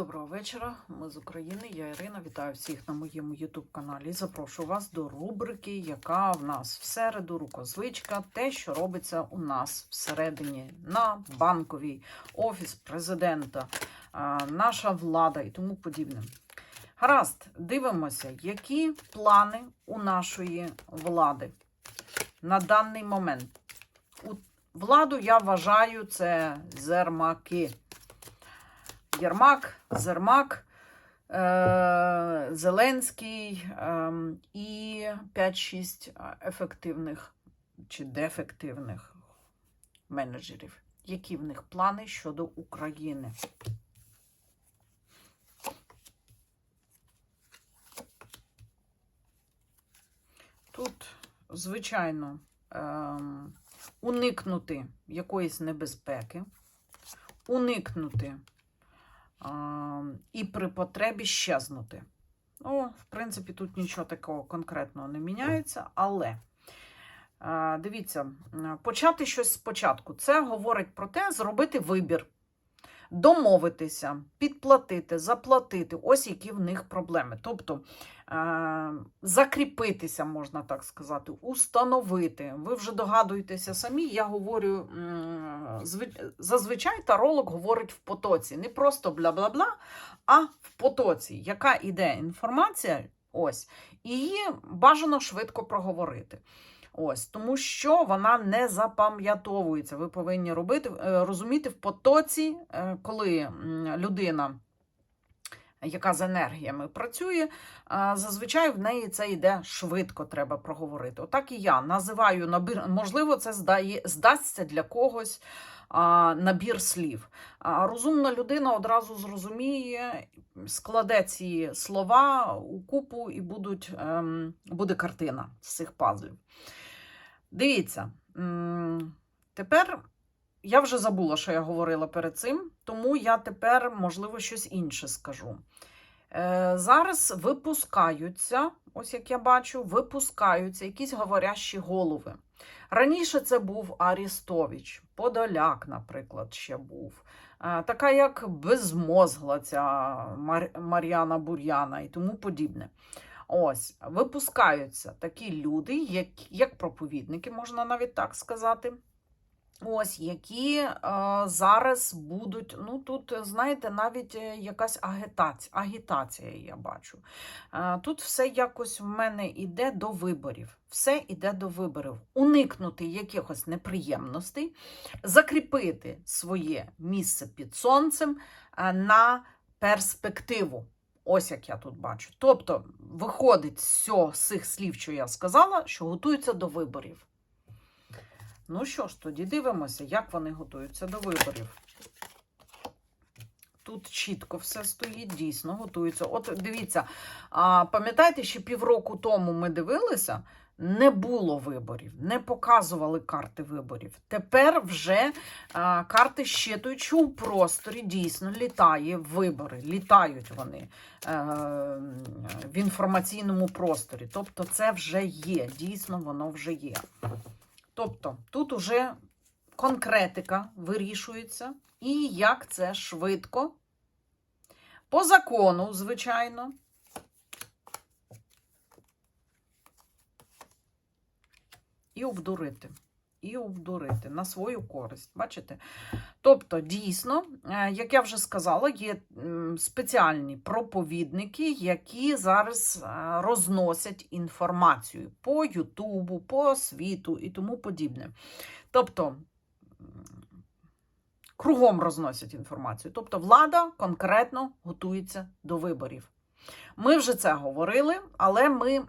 Доброго вечора. Ми з України. Я Ірина. Вітаю всіх на моєму YouTube каналі. Запрошую вас до рубрики, яка в нас всереду рукозвичка, те, що робиться у нас всередині на банковій, офіс президента, наша влада і тому подібне. Гаразд, дивимося, які плани у нашої влади на даний момент. У владу я вважаю це зермаки. Єрмак, Зермак, е, Зеленський е, і 5-6 ефективних чи дефективних менеджерів. Які в них плани щодо України? Тут, звичайно, е, уникнути якоїсь небезпеки, уникнути і при потребі щезнути. Ну, в принципі, тут нічого такого конкретного не міняється, але дивіться, почати щось спочатку. Це говорить про те, зробити вибір, домовитися, підплатити, заплатити. Ось які в них проблеми. Тобто а, закріпитися, можна так сказати, установити. Ви вже догадуєтеся самі, я говорю, зазвичай таролог говорить в потоці. Не просто бла-бла-бла, а в потоці, яка іде інформація, ось, її бажано швидко проговорити. Ось, тому що вона не запам'ятовується. Ви повинні робити, е, розуміти в потоці, е, коли людина, яка з енергіями працює, зазвичай в неї це йде швидко, треба проговорити. Отак і я називаю набір, можливо, це здає, здасться для когось а, набір слів. А розумна людина одразу зрозуміє, складе ці слова у купу і будуть, ем, буде картина з цих пазлів. Дивіться, тепер я вже забула, що я говорила перед цим, тому я тепер, можливо, щось інше скажу. Е, зараз випускаються, ось як я бачу, випускаються якісь говорящі голови. Раніше це був Арістович, Подоляк, наприклад, ще був. Е, Така як безмозгла ця Мар- Мар'яна Бур'яна і тому подібне. Ось, випускаються такі люди, як, як проповідники, можна навіть так сказати. Ось, які е, зараз будуть, ну тут, знаєте, навіть е, якась агітація, агітація я бачу. Е, тут все якось в мене йде до виборів. Все йде до виборів. Уникнути якихось неприємностей, закріпити своє місце під сонцем е, на перспективу. Ось як я тут бачу. Тобто, виходить з цих слів, що я сказала, що готуються до виборів. Ну що ж, тоді дивимося, як вони готуються до виборів. Тут чітко все стоїть, дійсно готуються. От дивіться, а, пам'ятаєте, ще півроку тому ми дивилися, не було виборів, не показували карти виборів. Тепер вже а, карти щитують, у просторі дійсно літає вибори, літають вони е, в інформаційному просторі. Тобто це вже є, дійсно воно вже є. Тобто тут уже конкретика вирішується, і як це швидко. По закону, звичайно. І обдурити. І обдурити на свою користь. Бачите? Тобто, дійсно, е, як я вже сказала, є спеціальні проповідники, які зараз е, розносять інформацію по Ютубу, по світу і тому подібне. Тобто, кругом розносять інформацію. Тобто, влада конкретно готується до виборів. Ми вже це говорили, але ми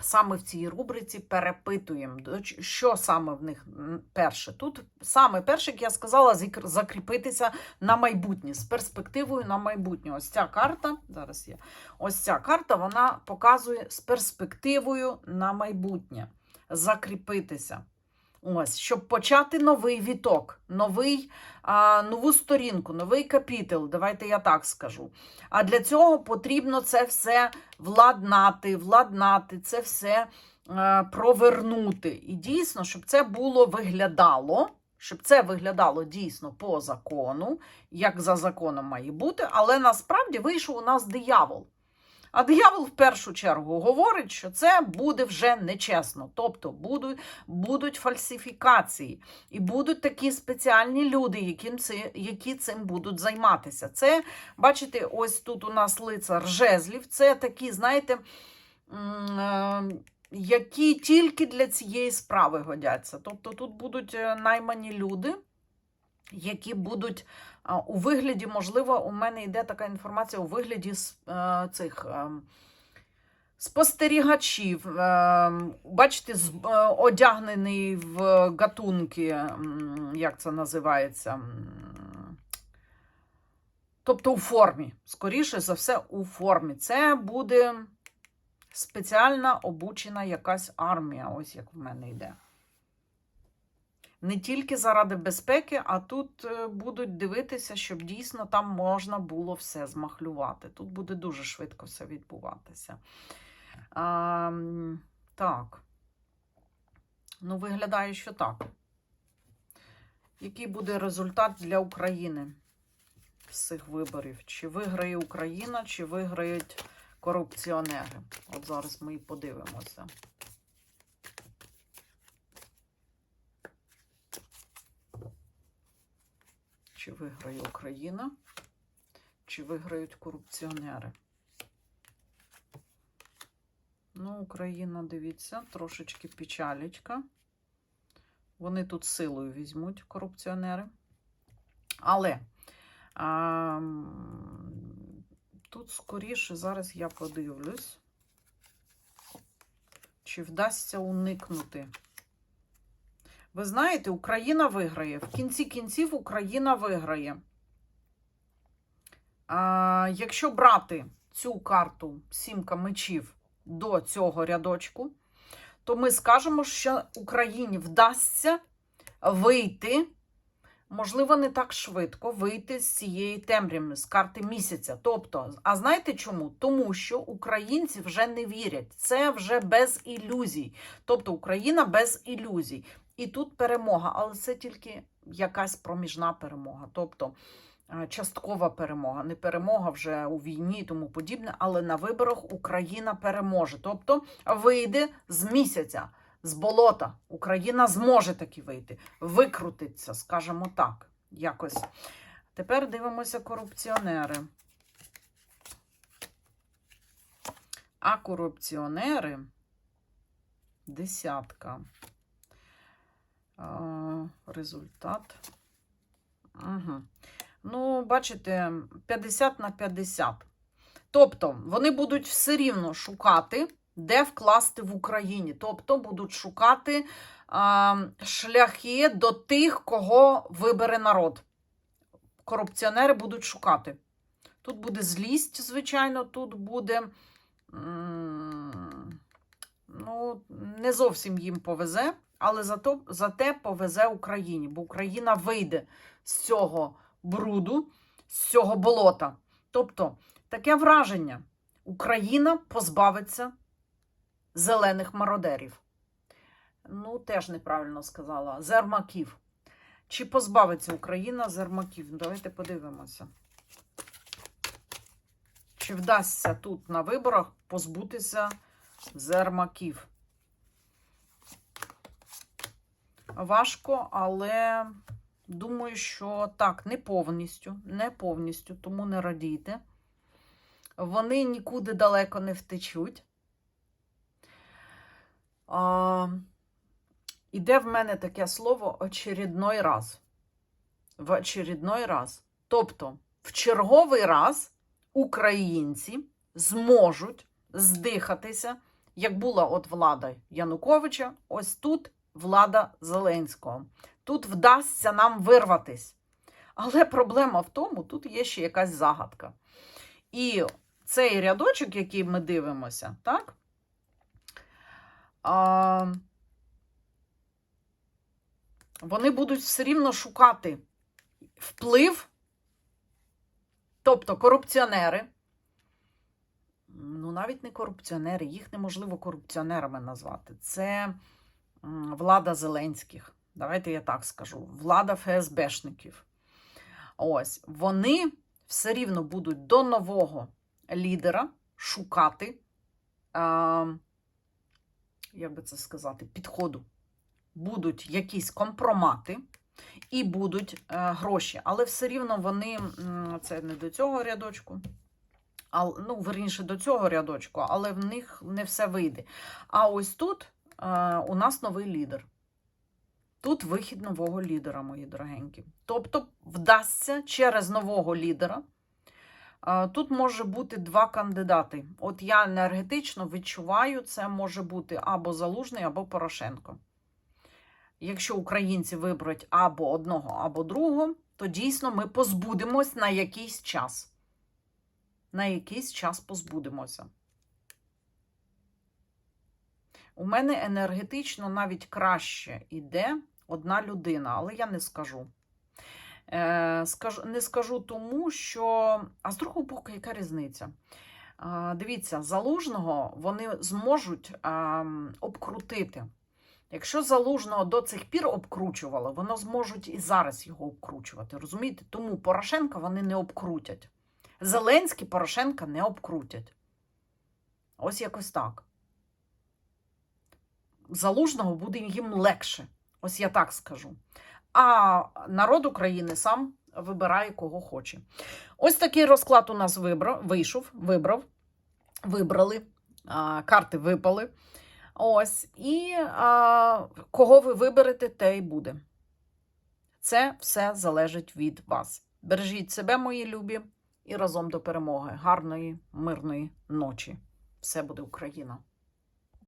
саме в цій рубриці перепитуємо, що саме в них перше. Тут саме перше, як я сказала, закріпитися на майбутнє з перспективою на майбутнє. Ось ця карта, зараз є, ось ця карта, вона показує з перспективою на майбутнє. Закріпитися. Ось, щоб почати новий віток, новий, а, нову сторінку, новий капітел, давайте я так скажу. А для цього потрібно це все владнати, владнати, це все е, провернути. І дійсно, щоб це було виглядало щоб це виглядало дійсно по закону, як за законом має бути, але насправді вийшов у нас диявол. А диявол в першу чергу говорить, що це буде вже нечесно. Тобто будуть, будуть фальсифікації, і будуть такі спеціальні люди, яким це, які цим будуть займатися. Це, бачите, ось тут у нас лицар жезлів. Це такі, знаєте, е, які тільки для цієї справи годяться. Тобто тут будуть е, наймані люди, які будуть у вигляді, можливо, у мене йде така інформація у вигляді е, цих. е, Спостерігачів, е, бачите, одягнений в гатунки, як це називається? Тобто у формі, скоріше за все, у формі. Це буде спеціальна обучена якась армія, ось як в мене йде. Не тільки заради безпеки, а тут е, будуть дивитися, щоб дійсно там можна було все змахлювати. Тут буде дуже швидко все відбуватися. А, так. Ну, виглядає, що так. Який буде результат для України з цих виборів? Чи виграє Україна, чи виграють корупціонери? От зараз ми і подивимося. Чи виграє Україна, чи виграють корупціонери? Ну, Україна, дивіться, трошечки печалечка. Вони тут силою візьмуть корупціонери. Але а, тут скоріше зараз я подивлюсь, чи вдасться уникнути. Ви знаєте, Україна виграє. В кінці кінців Україна виграє. А, якщо брати цю карту сімка мечів до цього рядочку, то ми скажемо, що Україні вдасться вийти, можливо, не так швидко вийти з цієї темряви, з карти місяця. Тобто, а знаєте чому? Тому що українці вже не вірять. Це вже без ілюзій. Тобто Україна без ілюзій. І тут перемога, але це тільки якась проміжна перемога. Тобто е, часткова перемога, не перемога вже у війні і тому подібне, але на виборах Україна переможе. Тобто вийде з місяця, з болота. Україна зможе таки вийти, викрутиться, скажімо так. Якось. Тепер дивимося корупціонери. А корупціонери десятка. Результат. Угу. Ну, бачите, 50 на 50. Тобто, вони будуть все рівно шукати, де вкласти в Україні. Тобто, будуть шукати а, шляхи до тих, кого вибере народ. Корупціонери будуть шукати. Тут буде злість, звичайно, тут буде. Ну, не зовсім їм повезе, але зато, зате повезе Україні, бо Україна вийде з цього бруду, з цього болота. Тобто, таке враження: Україна позбавиться зелених мародерів. Ну, теж неправильно сказала. Зермаків. Чи позбавиться Україна зермаків? Ну, Давайте подивимося. Чи вдасться тут на виборах позбутися зермаків? Важко, але думаю, що так, не повністю, не повністю, тому не радійте. Вони нікуди далеко не втечуть. Іде в мене таке слово очередной раз. В очередной раз. Тобто, в черговий раз українці зможуть здихатися, як була от влада Януковича, ось тут влада Зеленського. Тут вдасться нам вирватись. Але проблема в тому, тут є ще якась загадка. І цей рядочок, який ми дивимося, так? А, вони будуть все рівно шукати вплив, тобто корупціонери. Ну, навіть не корупціонери, їх неможливо корупціонерами назвати. Це влада Зеленських. давайте я так скажу, влада ФСБшників. Ось, вони все рівно будуть до нового лідера шукати, а, як би це сказати, підходу. Будуть якісь компромати і будуть е, гроші. Але все рівно вони, це не до цього рядочку, а, ну, верніше, до цього рядочку, але в них не все вийде. А ось тут е, у нас новий лідер. Тут вихід нового лідера, мої дорогенькі. Тобто вдасться через нового лідера. Е, Тут може бути два кандидати. От я енергетично відчуваю, це може бути або Залужний, або Порошенко. Якщо українці виберуть або одного, або другого, то дійсно ми позбудемось на якийсь час. На якийсь час позбудемося. У мене енергетично навіть краще йде одна людина, але я не скажу. Е, не скажу тому, що. А з другого боку, яка різниця? Дивіться, залужного вони зможуть обкрутити. Якщо залужного до цих пір обкручували, воно зможуть і зараз його обкручувати. Розумієте? Тому Порошенка вони не обкрутять. Зеленський Порошенка не обкрутять. Ось якось так. Залужного буде їм легше. Ось я так скажу. А народ України сам вибирає, кого хоче. Ось такий розклад у нас вибрав, вийшов, вибрав, вибрали, а, карти випали. Ось, і а, кого ви виберете, те й буде. Це все залежить від вас. Бережіть себе, мої любі, і разом до перемоги. Гарної, мирної ночі. Все буде Україна!